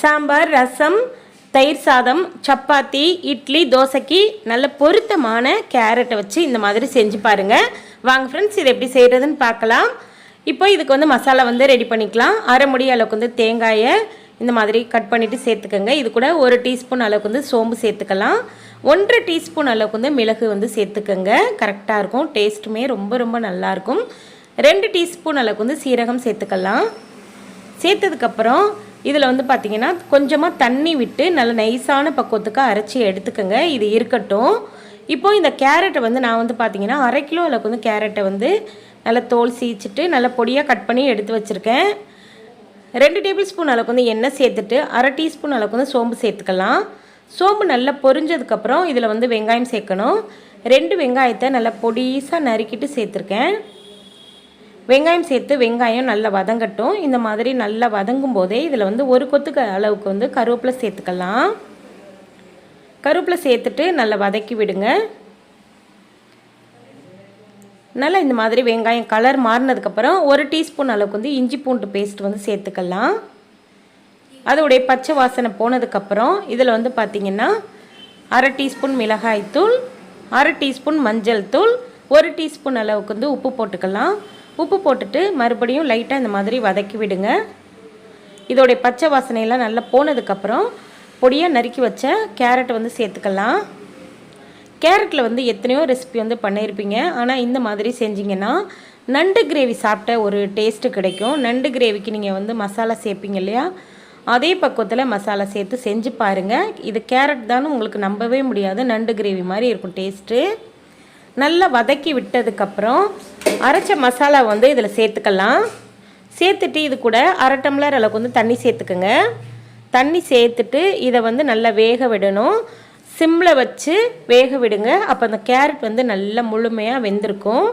சாம்பார் ரசம் தயிர் சாதம் சப்பாத்தி இட்லி தோசைக்கு நல்ல பொருத்தமான கேரட்டை வச்சு இந்த மாதிரி செஞ்சு பாருங்கள் வாங்க ஃப்ரெண்ட்ஸ் இதை எப்படி செய்கிறதுன்னு பார்க்கலாம். இப்போ இதுக்கு வந்து மசாலா வந்து ரெடி பண்ணிக்கலாம். அரை முடி அளவுக்கு வந்து தேங்காயை இந்த மாதிரி கட் பண்ணிவிட்டு சேர்த்துக்கோங்க. இது கூட ஒரு டீஸ்பூன் அளவுக்கு வந்து சோம்பு சேர்த்துக்கலாம். ஒன்றரை டீஸ்பூன் அளவுக்கு வந்து மிளகு வந்து சேர்த்துக்கோங்க. கரெக்டாக இருக்கும். டேஸ்ட்டுமே ரொம்ப ரொம்ப நல்லாயிருக்கும் ரெண்டு டீஸ்பூன் அளவுக்கு வந்து சீரகம் சேர்த்துக்கலாம். சேர்த்ததுக்கப்புறம் இதில் வந்து பார்த்திங்கன்னா கொஞ்சமாக தண்ணி விட்டு நல்ல நைஸான பக்குவத்துக்கு அரைச்சி எடுத்துக்கோங்க. இது இருக்கட்டும். இப்போ இந்த கேரட்டை வந்து நான் வந்து பார்த்திங்கன்னா அரை கிலோ அளவுக்கு வந்து கேரட்டை வந்து நல்லா தோல் சீச்சிட்டு நல்லா பொடியாக கட் பண்ணி எடுத்து வச்சுருக்கேன். ரெண்டு டேபிள் ஸ்பூன் அளவுக்கு வந்து எண்ணெய் சேர்த்துட்டு அரை டீஸ்பூன் அளவுக்கு வந்து சோம்பு சேர்த்துக்கலாம். சோம்பு நல்லா பொரிஞ்சதுக்கப்புறம் இதில் வந்து வெங்காயம் சேர்க்கணும். ரெண்டு வெங்காயத்தை நல்லா பொடிசாக நறுக்கிட்டு சேர்த்துருக்கேன். வெங்காயம் சேர்த்து வெங்காயம் நல்லா வதங்கட்டும். இந்த மாதிரி நல்லா வதங்கும் போதே இதில் வந்து ஒரு கொத்துக்கு அளவுக்கு வந்து கருவேப்பிலை சேர்த்துக்கலாம். கருவேப்பிலை சேர்த்துட்டு நல்லா வதக்கி விடுங்க. நல்லா இந்த மாதிரி வெங்காயம் கலர் மாறினதுக்கப்புறம் ஒரு டீஸ்பூன் அளவுக்கு வந்து இஞ்சி பூண்டு பேஸ்ட் வந்து சேர்த்துக்கலாம். அதோடைய பச்சை வாசனை போனதுக்கப்புறம் இதில் வந்து பார்த்திங்கன்னா அரை டீஸ்பூன் மிளகாய்த்தூள் அரை டீஸ்பூன் மஞ்சள் தூள் ஒரு டீஸ்பூன் அளவுக்கு வந்து உப்பு போட்டுக்கலாம். உப்பு போட்டுட்டு மறுபடியும் லைட்டாக இந்த மாதிரி வதக்கி விடுங்க. இதோடைய பச்சை வாசனையெல்லாம் நல்லா போனதுக்கப்புறம் பொடியாக நறுக்கி வச்ச கேரட் வந்து சேர்த்துக்கலாம். கேரட்டில் வந்து எத்தனையோ ரெசிபி வந்து பண்ணியிருப்பீங்க. ஆனால் இந்த மாதிரி செஞ்சிங்கன்னா நண்டு கிரேவி சாப்பிட்ட ஒரு டேஸ்ட்டு கிடைக்கும். நண்டு கிரேவிக்கு நீங்கள் வந்து மசாலா சேர்ப்பீங்க இல்லையா? அதே பக்குவத்தில் மசாலா சேர்த்து செஞ்சு பாருங்கள் இது கேரட் தானே உங்களுக்கு நம்பவே முடியாது. நண்டு கிரேவி மாதிரி இருக்கும் டேஸ்ட்டு நல்லா வதக்கி விட்டதுக்கப்புறம் அரைச்ச மசாலா வந்து இதில் சேர்த்துக்கலாம். சேர்த்துட்டு இது கூட அரை டம்ளர் அளவுக்கு வந்து தண்ணி சேர்த்துக்குங்க. தண்ணி சேர்த்துட்டு இதை வந்து நல்லா வேக விடணும். சிம்மில் வச்சு வேக விடுங்க. அப்போ அந்த கேரட் வந்து நல்லா முழுமையாக வெந்திருக்கும்.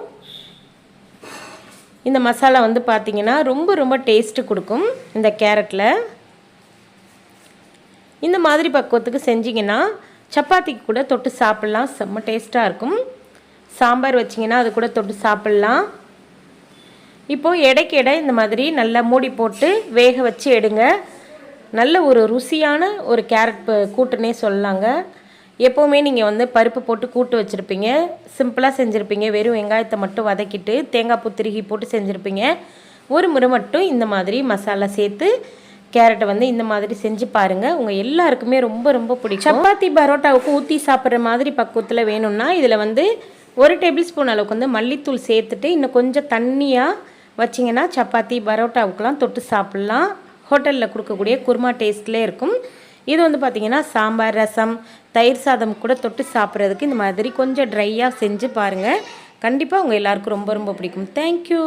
இந்த மசாலா வந்து பார்த்திங்கன்னா ரொம்ப ரொம்ப டேஸ்ட்டு கொடுக்கும் இந்த கேரட்டில் இந்த மாதிரி பக்குவத்துக்கு செஞ்சிங்கன்னா சப்பாத்திக்கு கூட தொட்டு சாப்பிட்லாம். செம்ம டேஸ்ட்டாக இருக்கும். சாம்பார் வச்சிங்கன்னா அது கூட தொட்டு சாப்பிட்லாம். இப்போது எடைக்கு எடை இந்த மாதிரி நல்லா மூடி போட்டு வேக வச்சு எடுங்க. நல்ல ஒரு ருசியான ஒரு கேரட் கூட்டுனே சொல்லலாங்க. எப்போவுமே நீங்கள் வந்து பருப்பு போட்டு கூட்டு வச்சுருப்பீங்க. சிம்பிளாக செஞ்சுருப்பீங்க. வெறும் வெங்காயத்தை மட்டும் வதக்கிட்டு தேங்காய் பூ திருகி போட்டு செஞ்சுருப்பீங்க. ஒரு முறை மட்டும் இந்த மாதிரி மசாலா சேர்த்து கேரட்டை வந்து இந்த மாதிரி செஞ்சு பாருங்கள் உங்கள் எல்லாருக்குமே ரொம்ப ரொம்ப பிடிக்கும். சப்பாத்தி பரோட்டாவுக்கு ஊற்றி சாப்பிட்ற மாதிரி பக்குவத்தில் வேணும்னா இதில் வந்து ஒரு டேபிள் ஸ்பூன் அளவுக்கு வந்து மல்லித்தூள் சேர்த்துட்டு இன்னும் கொஞ்சம் தண்ணியாக வச்சிங்கன்னா சப்பாத்தி பரோட்டாவுக்கெலாம் தொட்டு சாப்பிட்லாம். ஹோட்டலில் கொடுக்கக்கூடிய குருமா டேஸ்ட்லேயே இருக்கும். இது வந்து பார்த்திங்கன்னா சாம்பார் ரசம் தயிர் சாதம் கூட தொட்டு சாப்பிட்றதுக்கு இந்த மாதிரி கொஞ்சம் ட்ரையாக செஞ்சு பாருங்கள் கண்டிப்பாக உங்கள் எல்லாருக்கும் ரொம்ப ரொம்ப பிடிக்கும். தேங்க்யூ